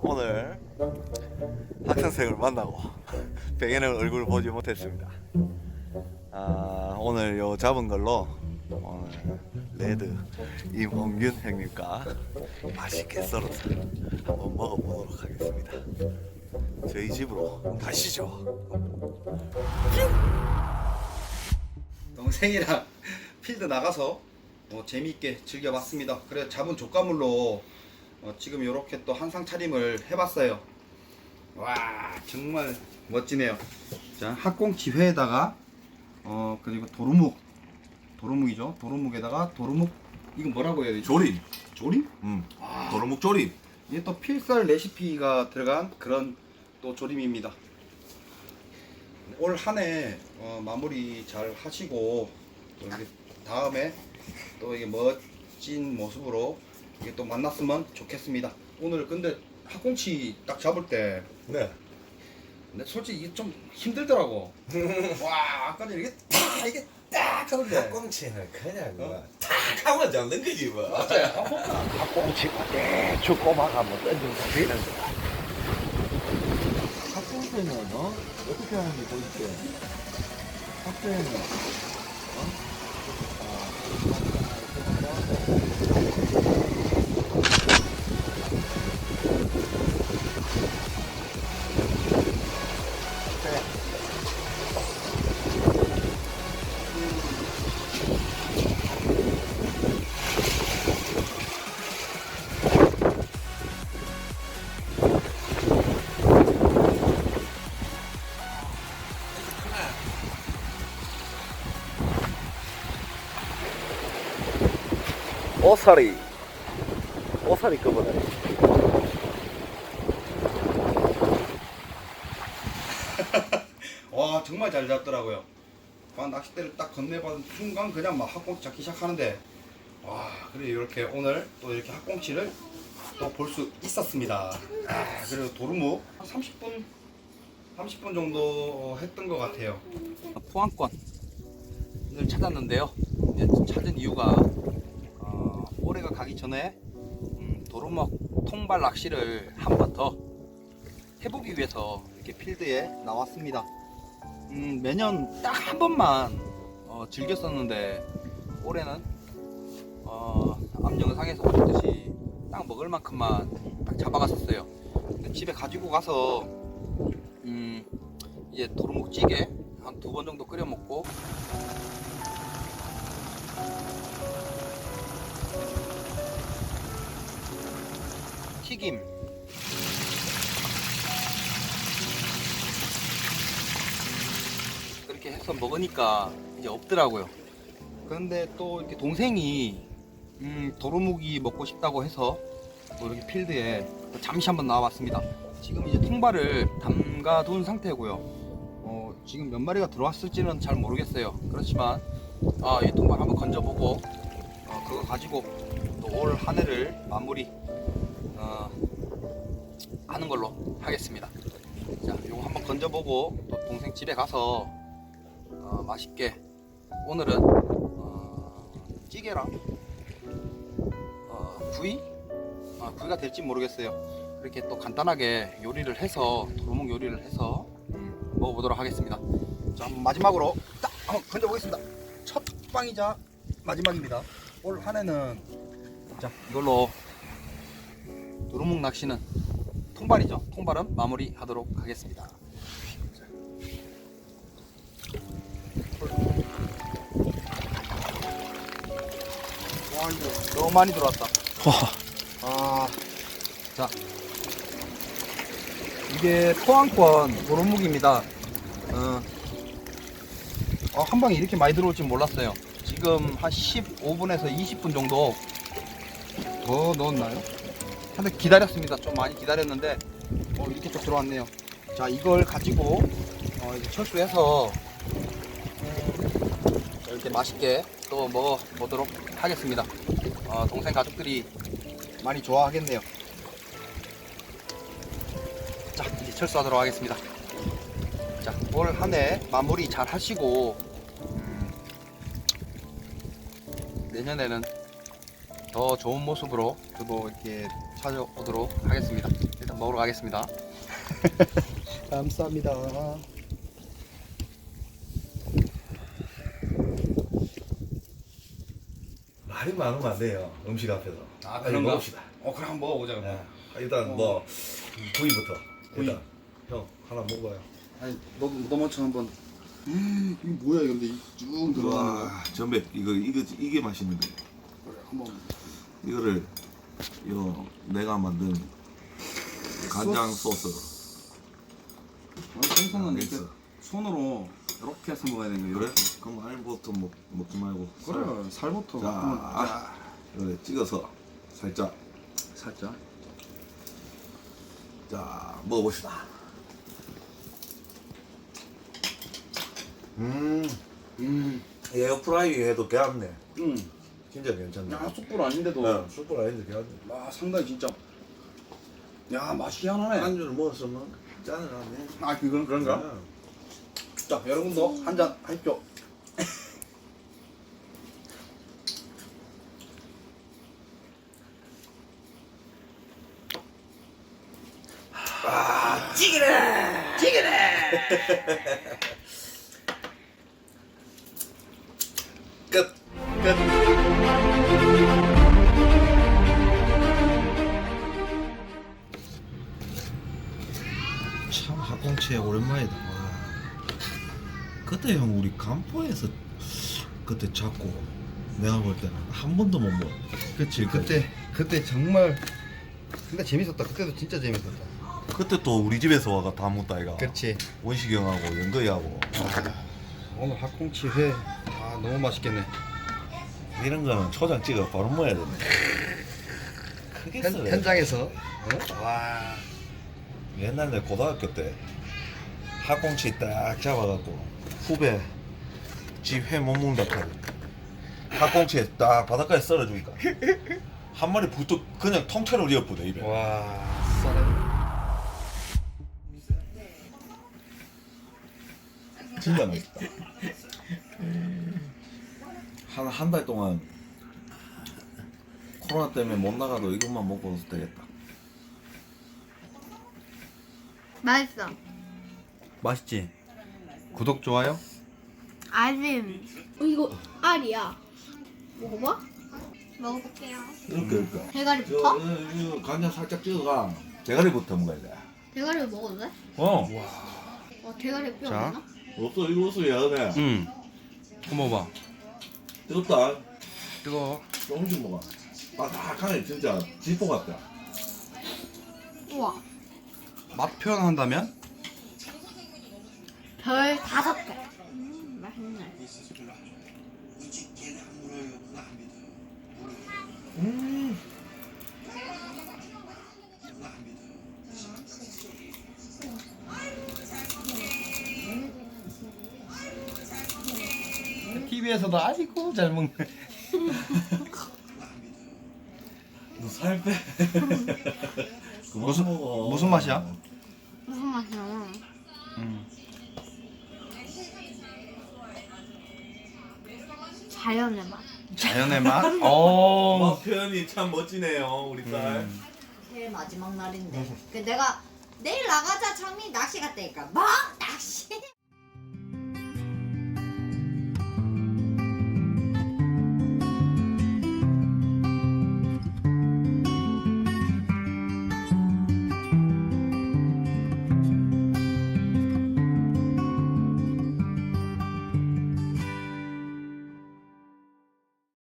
오늘 학생생을 만나고 백예는 얼굴을 보지 못했습니다. 아, 오늘 요 잡은 걸로 오늘 레드 임홍균 형님과 맛있게 썰어서 한번 먹어보도록 하겠습니다. 저희 집으로 가시죠. 동생이랑 필드 나가서 어, 재미있게 즐겨봤습니다. 그래 잡은 족가물로 어, 지금 이렇게 또 한상 차림을 해봤어요. 와 정말 멋지네요. 자 학꽁치 회에다가 어 그리고 도루묵 도루묵이죠. 도루묵에다가 도루묵 이건 뭐라고 해야 되지? 조림. 조림? 음. 아, 도루묵 조림. 이게 또 필살 레시피가 들어간 그런 또 조림입니다. 올 한해 어, 마무리 잘 하시고 또 이렇게 다음에 또 이게 멋진 모습으로 이게 또 만났으면 좋겠습니다. 오늘 근데 학꽁치 딱 잡을 때 네. 근데 솔직히 이게 좀 힘들더라고. 와 아까 전에 이게 딱 이게 딱 하는데 꽁치는 그냥 뭐탁 하면 잡는 거지 뭐. 맞아요. 꽁치가 대충 꼬막하면 던져서 되는 거야. 학생회는 어? 어떻게 하는지 보여줄게. 학생회 는 오사리. 오사리 거보다. 와 정말 잘 잡더라고요. 아, 낚싯대를 딱 건네받은 순간 그냥 막 학꽁치 잡기 시작하는데 와 그래 이렇게 오늘 또 이렇게 학꽁치를 또 볼 수 있었습니다. 아 그리고 도루묵 한 30분 30분 정도 했던 것 같아요. 포항권을 찾았는데요. 이제 찾은 이유가 가 가기 전에 음, 도루묵 통발 낚시를 한 번 더 해보기 위해서 이렇게 필드에 나왔습니다. 음, 매년 딱 한 번만 어, 즐겼었는데 올해는 어, 앞 영상에서 보셨듯이 딱 먹을 만큼만 딱 잡아갔었어요. 근데 집에 가지고 가서 음, 이제 도루묵찌개 한 두 번 정도 끓여 먹고 튀김 그렇게 해서 먹으니까 이제 없더라고요. 그런데 또 이렇게 동생이 음, 도루묵이 먹고 싶다고 해서 또 이렇게 필드에 또 잠시 한번 나와봤습니다. 지금 이제 통발을 담가 둔 상태고요. 어, 지금 몇 마리가 들어왔을지는 잘 모르겠어요. 그렇지만 아, 이 통발 한번 건져보고 어, 그거 가지고 또 올 한 해를 마무리 어, 하는 걸로 하겠습니다. 자, 요거 한번 건져보고 또 동생 집에 가서 어, 맛있게 오늘은 어, 찌개랑 어, 구이? 아, 구이가 될지 모르겠어요. 이렇게 또 간단하게 요리를 해서 도루묵 요리를 해서 음, 먹어보도록 하겠습니다. 자, 마지막으로 딱 한번 건져보겠습니다. 첫 빵이자 마지막입니다. 올 한 해는 자 이걸로 도루묵 낚시는 통발이죠. 통발은 마무리하도록 하겠습니다. 와 이거 너무 많이 들어왔다. 아, 자 이게 포항권 도루묵입니다. 어, 어, 한 방에 이렇게 많이 들어올 줄 몰랐어요. 지금 한 15분에서 20분 정도 더 넣었나요? 근데 기다렸습니다. 좀 많이 기다렸는데 어, 이렇게 또 들어왔네요. 자 이걸 가지고 어, 이제 철수해서 음, 이렇게 맛있게 또 먹어 보도록 하겠습니다. 어, 동생 가족들이 많이 좋아하겠네요. 자 이제 철수하도록 하겠습니다. 자올 한 해 마무리 잘 하시고 음, 내년에는 더 좋은 모습으로 저도 이렇게 찾아오도록 하겠습니다. 일단 먹으러 가겠습니다. 감사합니다. 말이 많으면 안 돼요. 음식 앞에서. 아, 빨리 그런가? 먹읍시다. 어, 그래 한번 먹어보자. 그럼. 네. 일단 뭐 구이부터. 구이. 일단 형 하나 먹어요. 아니, 너, 너 먼저 한번. 음, 이게 뭐야, 근데 이쭉 들어가는 거. 와 전백 이거 이거 이게 맛있는 거 그래, 한번. 이거를 요 내가 만든 간장 소스 생선은 이렇게 있어. 손으로 이렇게 해서 먹어야 되는 거야. 그래? 그럼 알부터 먹, 먹지 말고 그래, 살부터. 자, 한번 아. 찍어서 살짝 살짝. 자 먹어봅시다 음. 음, 에어프라이 해도 개안네. 음. 진짜 괜찮네. 야, 숯불 아닌데도. 네, 숯불 아닌데 개안네. 와, 상당히 진짜. 야, 맛이 희한하네. 안주를 먹었으면 짠을 하네. 아, 그건 그런가? 자, 여러분도 한 잔 하십시오. 끝. 끝. 참 학꽁치 오랜만이다 와. 그때 형 우리 간포에서 그때 잡고 내가 볼 때는 한 번도 못 먹어 그치, 그때, 그때 정말. 근데 재밌었다. 그때도 진짜 재밌었다. 그때 또 우리 집에서 와가 다 먹다 이가 그치. 원식이 형하고 연거이하고 오늘 학꽁치 회. 아, 너무 맛있겠네. 이런 거는 초장 찍어 바로 먹어야 되네 크게 현, 썰어야 돼. 현장에서. 어? 와. 옛날에 고등학교 때 학꽁치 딱 잡아갖고 후배 집회못 먹는다 카고 학꽁치 딱 바닷가에 썰어주니까 한 마리 부쩍 그냥 통째로 이어쁘네 입에 와. 썰어. 진짜 맛있다 한 한 달 동안 코로나 때문에 못 나가도 이것만 먹고 되겠다 맛있어. 맛있지? 구독, 좋아요? 알림. 어, 이거 알이야. 먹어봐. 먹어볼게요. 이렇게 이렇게 대가리부터? 이거, 이거, 이거 간장 살짝 찍어가 대가리부터 먹어야 돼 대가리를 먹어도 돼? 어? 와, 대가리 뼈 자. 없나? 없어 이거 없어 얘네 응. 한번 봐봐. 뜨겁다 뜨거워. 조금씩 먹어 바삭하네 진짜 지포 같다 우와. 맛 표현한다면? 별 다섯 개. 음, 맛있네. 음. TV에서도 아이고 잘 먹네. 너 살 빼. 무슨- 먹어. 무슨 맛이야? 무슨 맛이야? 음. 자연의 맛. 자연의 맛? 어. 어, 표현이 참 멋지네요, 우리 딸. 음. 제일 마지막 날인데 그 내가 내일 나가자 창민 낚시 갔다니까 뭐 낚시